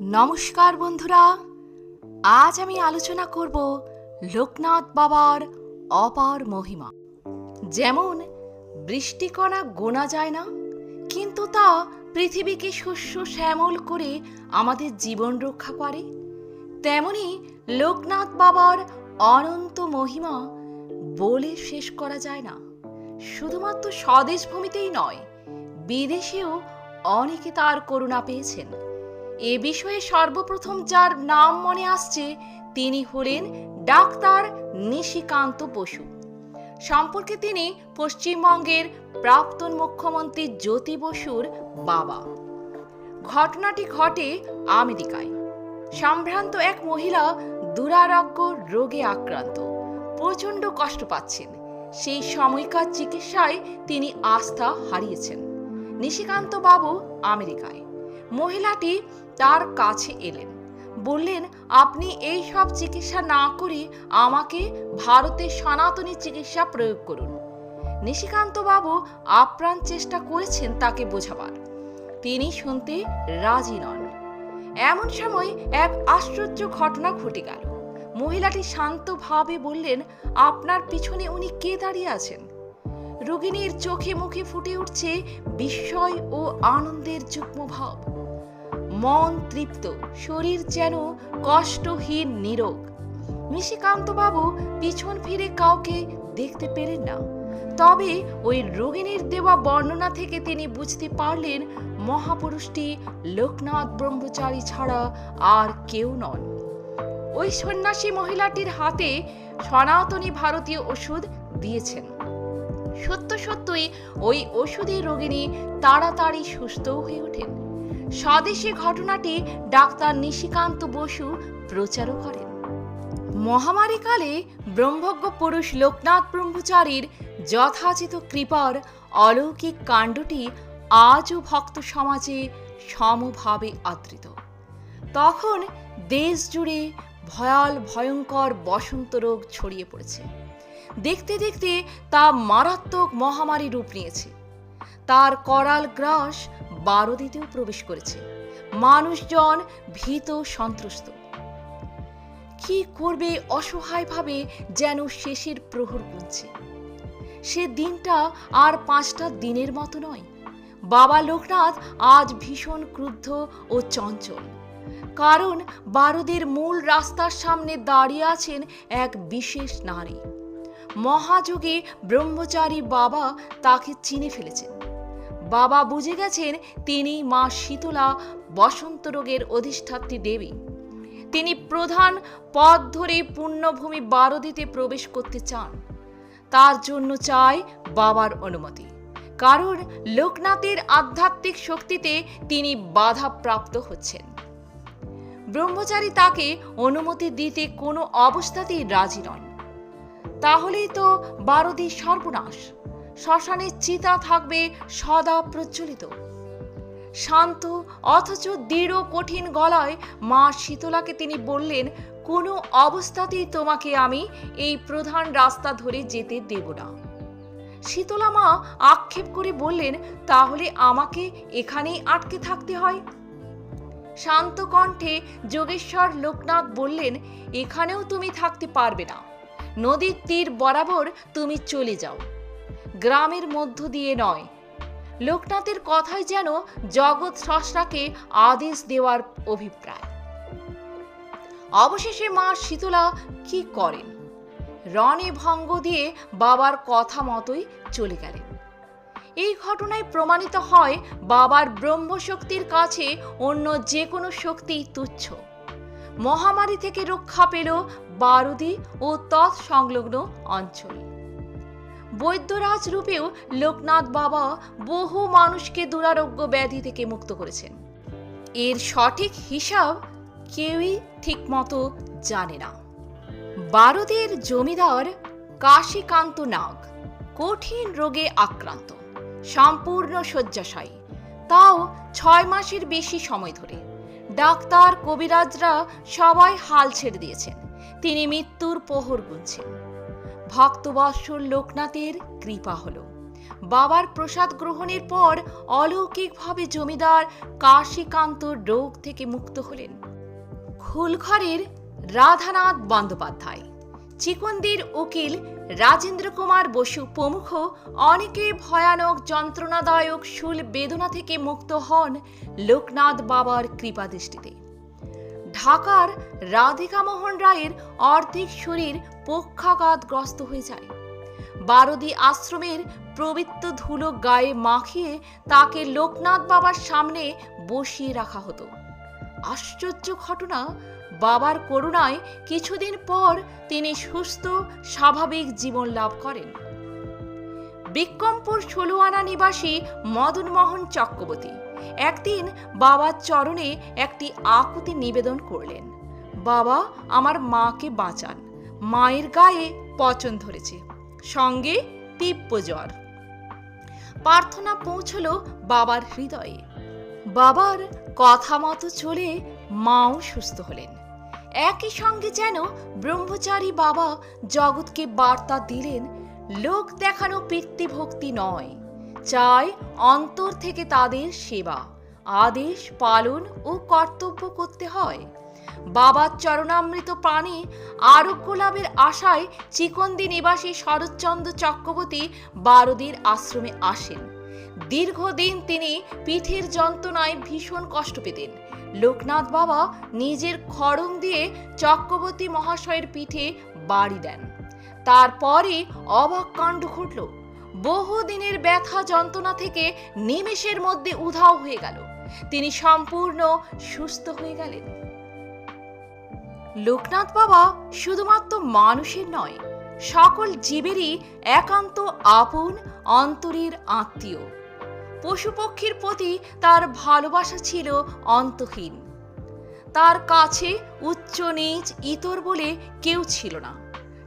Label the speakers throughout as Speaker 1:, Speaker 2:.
Speaker 1: নমস্কার বন্ধুরা। আজ আমি আলোচনা করব লোকনাথ বাবার অপার মহিমা। যেমন বৃষ্টিকণা গোনা যায় না, কিন্তু তা পৃথিবীকে শস্য শ্যামল করে আমাদের জীবন রক্ষা করে। তেমনি লোকনাথ বাবার অনন্ত মহিমা বলে শেষ করা যায় না। শুধুমাত্র স্বদেশ ভূমিতেই নয়, বিদেশেও অনেকে তার করুণা পেয়েছেন। এ বিষয়ে সর্বপ্রথম যার নাম মনে আসছে, তিনি হলেন ডাক্তার নিশিকান্ত বসু। সম্পর্কে তিনি পশ্চিমবঙ্গের প্রাক্তন মুখ্যমন্ত্রী জ্যোতি বসুর বাবা। ঘটনাটি ঘটে আমেরিকায়। সম্ভ্রান্ত এক মহিলা দুরারোগ্য রোগে আক্রান্ত। প্রচণ্ড কষ্ট পাচ্ছেন। সেই সময়কার চিকিৎসায় তিনি আস্থা হারিয়েছেন। নিশিকান্ত বাবু আমেরিকায়। মহিলাটি তার কাছে এলেন। বললেন, আপনি এই সব চিকিৎসা না করে আমাকে ভারতের সনাতনী চিকিৎসা প্রয়োগ করুন। নিশিকান্ত বাবু আপ্রাণ চেষ্টা করেছেন তাকে বোঝাবার। তিনি শুনতে রাজি নন। এমন সময় এক আশ্চর্য ঘটনা ঘটে গেল। মহিলাটি শান্তভাবে বললেন, আপনার পিছনে উনি কে দাঁড়িয়ে আছেন? রোগিনীর চোখে মুখে ফুটে উঠছে বিস্ময় ও আনন্দের যুগ্ম ভাব। মন তৃপ্ত, শরীর যেন কষ্টহীন নিরোগ। নিশিকান্তবাবু পিছন ফিরে কাউকে দেখতে পেলেন না। তবে ওই রোগিনীর দেওয়া বর্ণনা থেকে তিনি বুঝতে পারলেন, মহাপুরুষটি লোকনাথ ব্রহ্মচারী ছাড়া আর কেউ নন। ওই সন্ন্যাসী মহিলাটির হাতে সনাতনী ভারতীয় ওষুধ দিয়েছেন। সত্য সত্যই ওই ওষুধে রোগিনী তাড়াতাড়ি সুস্থ হয়ে ওঠেন। স্বদেশী ঘটনাটি ডাক্তার নিশিকান্ত বসু প্রচারও করেন। মহামারীকালে ব্রহ্মজ্ঞ পুরুষ লোকনাথ ব্রহ্মচারীর যথাচিত কৃপার অলৌকিক কাণ্ডটি আজও ভক্ত সমাজে সমভাবে আদৃত। তখন দেশ জুড়ে ভয়াল, ভয়ঙ্কর বসন্ত রোগ ছড়িয়ে পড়েছে। দেখতে দেখতে তা মারাত্মক মহামারী রূপ নিয়েছে। তার করাল গ্রাস বারোদিতেও প্রবেশ করেছে। মানুষজন ভীত সন্ত্রস্ত। কি করবে অসহায়ভাবে যেন শেষের প্রহর গুনছে। সে দিনটা আর পাঁচটা দিনের মতো নয়। বাবা লোকনাথ আজ ভীষণ ক্রুদ্ধ ও চঞ্চল। কারণ বারোদের মূল রাস্তার সামনে দাঁড়িয়ে আছেন এক বিশেষ নারী। মহাযোগী ব্রহ্মচারী বাবা তাকে চিনে ফেলেছেন। বাবা বুঝে গেছেন তিনি মা শীতলা বসন্ত রোগের অধিষ্ঠাত্রী দেবী। তিনি প্রধান পথ ধরে পুণ্যভূমি বারোদিতে প্রবেশ করতে চান। তার জন্য চায় বাবার অনুমতি। কারণ লোকনাথের আধ্যাত্মিক শক্তিতে তিনি বাধাপ্রাপ্ত হচ্ছেন। ব্রহ্মচারী তাকে অনুমতি দিতে কোনো অবস্থাতেই রাজি নন। তাহলেই তো বারোদি সর্বনাশ। শ্মশানে চিতা থাকবে সদা প্রজ্বলিত। শান্ত অথচ দৃঢ় কঠিন গলায় মা শীতলাকে তিনি বললেন, কোনো অবস্থাতেই তোমাকে আমি এই প্রধান রাস্তা ধরে যেতে দেব না। শীতলা মা আক্ষেপ করে বললেন, তাহলে আমাকে এখানেই আটকে থাকতে হয়? শান্ত কণ্ঠে যোগেশ্বর লোকনাথ বললেন, এখানেও তুমি থাকতে পারবে না। নদীর তীর বরাবর তুমি চলে যাও। গ্রামের মধ্য দিয়ে নয়। লোকনাথের কথাই যেন জগৎ স্রষ্টাকে আদেশ দেওয়ার অভিপ্রায়। অবশেষে মা শীতলা কি করেন? রণে ভঙ্গ দিয়ে বাবার কথা মতোই চলে গেলেন। এই ঘটনায় প্রমাণিত হয় বাবার ব্রহ্মশক্তির কাছে অন্য যে কোনো শক্তি তুচ্ছ। মহামারী থেকে রক্ষা পেল বারুদি ও তৎসংলগ্ন অঞ্চল। বৈদ্যরাজ রূপেও লোকনাথ বাবা বহু মানুষকে দুরারোগ্য ব্যাধি থেকে মুক্ত করেছেন। এর সঠিক হিসাব কেউই ঠিকমতো জানে না। বারদের জমিদার কাশীকান্ত নাগ কঠিন রোগে আক্রান্ত, সম্পূর্ণ শয্যাশায়ী। তাও ছয় মাসের বেশি সময় ধরে। ডাক্তার কবিরাজরা সবাই হাল ছেড়ে দিয়েছেন। তিনি মৃত্যুর পোহর গুনছেন। ভক্তবৎসল লোকনাথের কৃপা হল। বাবার প্রসাদ গ্রহণের পর অলৌকিকভাবে জমিদার কাশীকান্ত রোগ থেকে মুক্ত হলেন। খুলঘরের রাধানাথ বন্দ্যোপাধ্যায়। চিকন্দির উকিল রাজেন্দ্র কুমার বসু প্রমুখ অনেকে ভয়ানক, যন্ত্রণাদায়ক শুল বেদনা থেকে মুক্ত হন লোকনাথ বাবার কৃপাদৃষ্টিতে ঢাকার রাধিকা মোহন রায়ের অর্ধেক শরীর পক্ষাঘাতগ্রস্ত হয়ে যায়। বারদি আশ্রমের পবিত্র ধুলো গায়ে মাখিয়ে তাকে লোকনাথ বাবার সামনে বসিয়ে রাখা হতো। আশ্চর্য ঘটনা, বাবার করুণায় কিছুদিন পর তিনি সুস্থ, স্বাভাবিক জীবন লাভ করেন। বিক্রমপুর ষোলোয়ানা নিবাসী মদনমোহন চক্রবর্তী একদিন বাবার চরণে একটি আকুতি নিবেদন করলেন, বাবা, আমার মাকে বাঁচান। মায়ের গায়ে পচন ধরেছে। সঙ্গে তীব্র জ্বর। প্রার্থনা পৌঁছল বাবার হৃদয়ে। বাবার কথা মতো চলে মাও সুস্থ হলেন। একই সঙ্গে যেন ব্রহ্মচারী বাবা জগৎকে বার্তা দিলেন, লোক দেখানো পিতৃভক্তি নয়। চাই অন্তর থেকে তাদের সেবা। আদেশ পালন ও কর্তব্য করতে হয়। বাবার চরণামৃত প্রাণে আরোগ্য লাভের আশায় চিকন্দি নিবাসী শরৎচন্দ্র চক্রবর্তী বারদির আশ্রমে আসেন। দীর্ঘদিন তিনি পিঠের যন্ত্রণায় ভীষণ কষ্ট পেতেন। লোকনাথ বাবা নিজের খড়ম দিয়ে চক্রবর্তী মহাশয়ের পিঠে বাড়ি দেন। তারপরে অবাক কাণ্ড ঘটল। বহুদিনের ব্যথা যন্ত্রণা থেকে নিমেষের মধ্যে উধাও হয়ে গেল। তিনি সম্পূর্ণ সুস্থ হয়ে গেলেন। লোকনাথ বাবা শুধুমাত্র মানুষের নয়, সকল জীবেরই একান্ত আপন, অন্তরের আত্মীয়। পশুপক্ষীর প্রতি তার ভালোবাসা ছিল অন্তহীন। তার কাছে উচ্চ নীচ ইতর বলে কেউ ছিল না।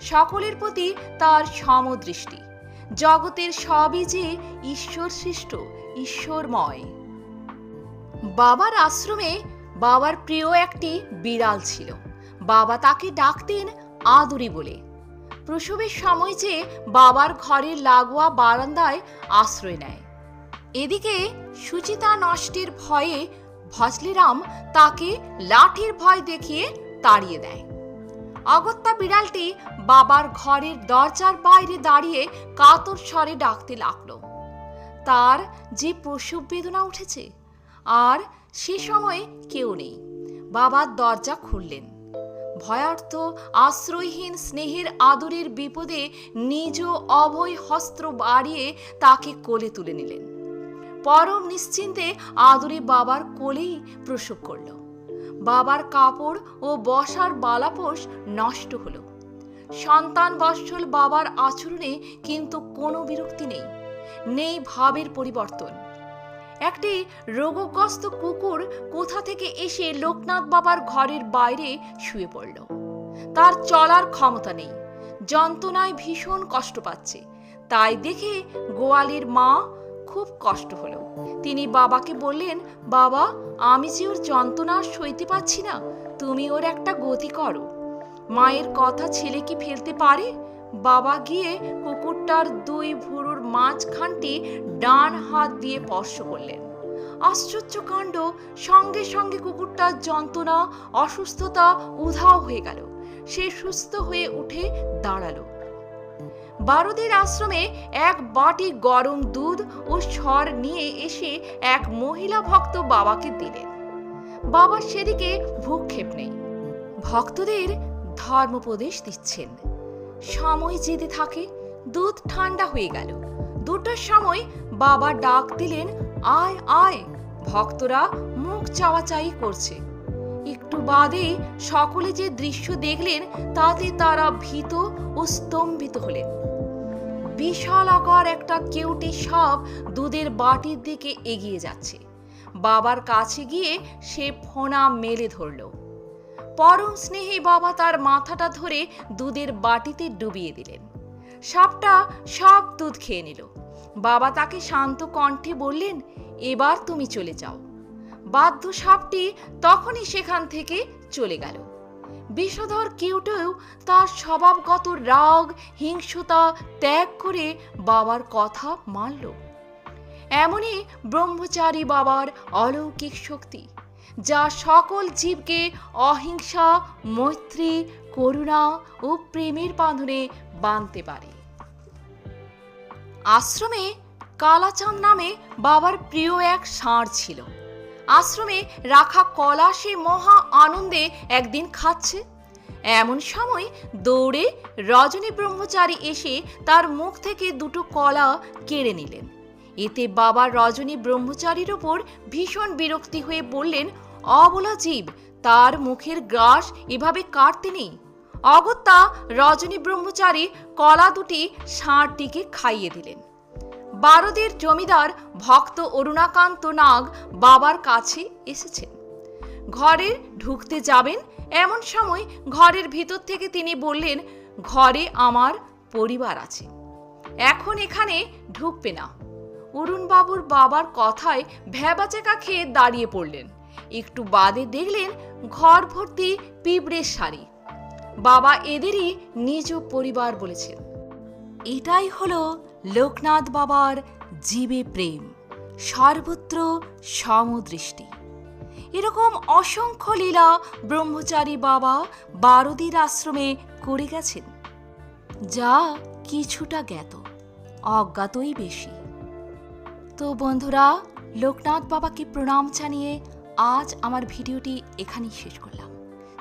Speaker 1: সকলের প্রতি তার সমদৃষ্টি। জগতের সবই যে ঈশ্বর সৃষ্ট, ঈশ্বরময়। বাবার আশ্রমে বাবার প্রিয় একটি বিড়াল ছিল। বাবা তাকে ডাকতেন আদুরি বলে। প্রসবের সময় যে বাবার ঘরের লাগোয়া বারান্দায় আশ্রয় নেয়। এদিকে সুচিতা নষ্টের ভয়ে ভজলিরাম তাকে লাঠির ভয় দেখিয়ে তাড়িয়ে দেয়। অগত্যা বিড়ালটি বাবার ঘরের দরজার বাইরে দাঁড়িয়ে কাতর স্বরে ডাকতে লাগল। তার যে প্রসব বেদনা উঠেছে, আর সে সময়ে কেউ নেই। বাবার দরজা খুললেন। ভয়ার্থ আশ্রয়হীন স্নেহের আদরের বিপদে নিজ অভয় হস্ত্র বাড়িয়ে তাকে কোলে তুলে নিলেন। পরম নিশ্চিন্তে আদরে বাবার কোলেই প্রসব করল। বাবার কাপড় ও বসার বালাপোষ নষ্ট হলো। সন্তান বৎসল বাবার আচরণে কিন্তু কোনো বিরক্তি নেই নেই ভাবের পরিবর্তন। একটি রোগগ্রস্ত কুকুর কোথা থেকে এসে লোকনাথ বাবার ঘরের বাইরে শুয়ে পড়ল? তার চলার ক্ষমতা নেই, যন্ত্রণায় ভীষণ কষ্ট পাচ্ছে। তাই দেখে গোয়ালির মা খুব কষ্ট হলো। তিনি বাবাকে বললেন, বাবা, আমি যে ওর যন্ত্রণা সইতে পারছি না, তুমি ওর একটা গতি করো। মায়ের কথা ছেলে কি ফেলতে পারে? বাবা গিয়ে কুকুরটার দুই ভুরুর মাঝখানটি ডান হাত দিয়ে স্পর্শ করলেন। আশ্চর্য কাণ্ড, সঙ্গে সঙ্গে কুকুরটার যন্ত্রণা, অসুস্থতা উধাও হয়ে গেল। সে সুস্থ হয়ে উঠে দাঁড়াল। বারুদের আশ্রমে এক বাটি গরম দুধ ও সর নিয়ে এসে এক মহিলা ভক্ত বাবাকে দিলেন। বাবার সেদিকে ভূক্ষেপ নেই। ভক্তদের ধর্মোপদেশ দিচ্ছেন। সময় যেতে থাকে, দুধ ঠান্ডা হয়ে গেল। দুটোর সময় বাবা ডাক দিলেন, আয় আয়। ভক্তরা মুখ চাওয়াচাই করছে। একটু বাদে সকলে যে দৃশ্য দেখলেন, তাতে তারা ভীত ও স্তম্ভিত হলেন। বিশাল আকার একটা কেউটি সাপ দুধের বাটির দিকে এগিয়ে যাচ্ছে। বাবার কাছে গিয়ে সে ফোনা মেলে ধরল। পরম স্নেহে বাবা তার মাথাটা ধরে দুধের বাটিতে ডুবিয়ে দিলেন। সাপটা সব দুধ খেয়ে নিল। বাবা তাকে শান্ত কণ্ঠে বললেন, এবার তুমি চলে যাও। বাধ্য সাপটি তখনই সেখান থেকে চলে গেল। বিষধর কিউটেও তার স্বভাবগত রাগ, হিংসতা ত্যাগ করে বাবার কথা মানল। এমনই ব্রহ্মচারী বাবার অলৌকিক শক্তি, যা সকল জীবকে অহিংসা, মৈত্রী, করুণা ও প্রেমের বাঁধনে বাঁধতে পারে। আশ্রমে কালাচাঁদ নামে বাবার প্রিয় এক ষাঁড় ছিল। আশ্রমে রাখা কলা সে মহা আনন্দে একদিন খাচ্ছে। এমন সময় দৌড়ে রজনী ব্রহ্মচারী এসে তার মুখ থেকে দুটো কলা কেড়ে নিলেন। এতে বাবা রজনী ব্রহ্মচারীর ওপর ভীষণ বিরক্তি হয়ে বললেন, অবলা জীব, তার মুখের গ্রাস এভাবে কাটতে নেই। অগত্যা রজনী ব্রহ্মচারী কলা দুটি ষাঁড়টিকে খাইয়ে দিলেন। বারদের জমিদার ভক্ত অরুণাকান্ত নাগ বাবার কাছে এসেছেন। ঘরে ঢুকতে যাবেন এমন সময় ঘরের ভিতর থেকে তিনি বললেন, ঘরে আমার পরিবার আছে। এখন এখানে ঢুকবে না। অরুণবাবুর বাবার কথায় ভ্যাবাচেকা খেয়ে দাঁড়িয়ে পড়লেন। একটু বাদে দেখলেন ঘর ভর্তি পিঁপড়ের শাড়ি। বাবা এদেরই নিজ পরিবার বলেছেন। এটাই হলো লোকনাথ বাবার জীবে প্রেম, সর্বত্র সমদৃষ্টি। এরকম অসংখ্য লীলা ব্রহ্মচারী বাবা বারদির আশ্রমে করে গেছেন, যা কিছুটা জ্ঞাত, অজ্ঞাতই বেশি। তো বন্ধুরা, লোকনাথ বাবাকে প্রণাম জানিয়ে আজ আমার ভিডিওটি এখানেই শেষ করলাম।